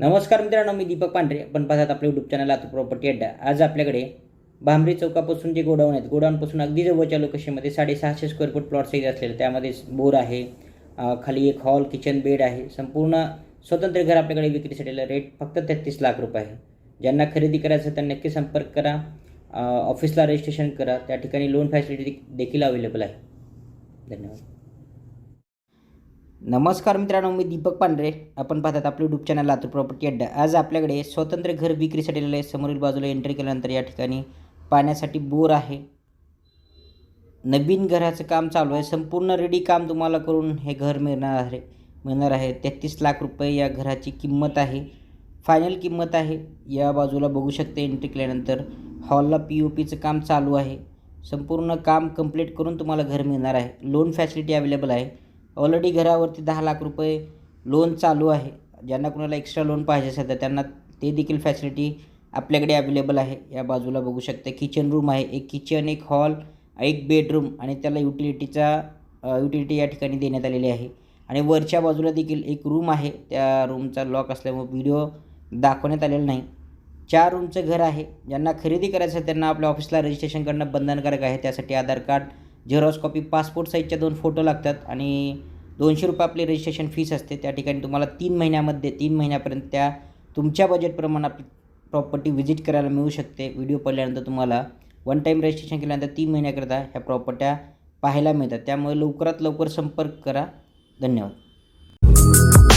नमस्कार मित्रांनो मी दीपक पांढरे. आपण पाहतात आपल्या युट्यूब चॅनल आता प्रॉपर्टी अड्डा आज आपल्याकडे भांबरी चौकापासून जे गोडाऊन आहेत गोडाऊनपासून अगदी जवळच्या लोकेशनमध्ये साडेसहाशे स्क्वेअर फूट प्लॉट साईज असलेलं त्यामध्ये बोर आहे खाली एक हॉल किचन बेड आहे. संपूर्ण स्वतंत्र घर आपल्याकडे विक्रीसाठी रेट फक्त तेहतीस लाख रुपये आहे. ज्यांना खरेदी करायचं त्यांना नक्की संपर्क करा. ऑफिसला रजिस्ट्रेशन करा. त्या ठिकाणी लोन फॅसिलिटी देखील अवेलेबल आहे. धन्यवाद. नमस्कार मित्रांनो मी दीपक पांढरे. आपण पाहतात आपलं यूट्यूब चॅनल लातूर प्रॉपर्टी अड्डा आज आपल्याकडे स्वतंत्र घर विक्रीसाठी आलेलं आहे समोरील बाजूला एंट्री केल्यानंतर या ठिकाणी पाण्यासाठी बोर आहे. नवीन घराचं काम चालू आहे. संपूर्ण रेडी काम तुम्हाला करून हे घर मिळणार आहे. मिळणार आहे. तेहतीस लाख रुपये या घराची किंमत आहे. फायनल किंमत आहे. या बाजूला बघू शकते एंट्री केल्यानंतर हॉलला पी ओ पीचं काम चालू आहे. संपूर्ण काम कंप्लीट करून तुम्हाला घर मिळणार आहे. लोन फॅसिलिटी अवेलेबल आहे. ऑलरेडी घरावरती दहा लाख रुपये लोन चालू आहे. ज्यांना कुणाला एक्स्ट्रा लोन पाहिजे असेल तर त्यांना ते देखील फॅसिलिटी आपल्याकडे अवेलेबल आहे. या बाजूला बघू शकता किचन रूम आहे. एक किचन एक हॉल एक बेडरूम आणि त्याला युटिलिटीचा युटिलिटी या ठिकाणी देण्यात आलेली आहे. आणि वरच्या बाजूला देखील एक रूम आहे. त्या रूमचा लॉक असल्यामुळे व्हिडिओ दाखवण्यात आलेला नाही. चार रूमचं घर आहे. ज्यांना खरेदी करायचं त्यांना आपल्या ऑफिसला रजिस्ट्रेशन करणं बंधनकारक आहे. त्यासाठी Aadhaar card xerox copy passport साईजच्या दोन फोटो लागतात आणि दोनशे रुपये आपली रजिस्ट्रेशन फीस असते. त्या ठिकाणी तुम्हाला तीन महिन्यामध्ये तीन महिन्यापर्यंत त्या तुमच्या बजेटप्रमाणे आपली प्रॉपर्टी व्हिजिट करायला मिळू शकते. व्हिडिओ पडल्यानंतर तुम्हाला वन टाईम रजिस्ट्रेशन केल्यानंतर तीन महिन्याकरता ह्या प्रॉपर्ट्या पाहायला मिळतात. त्यामुळे लवकरात लवकर संपर्क करा. धन्यवाद.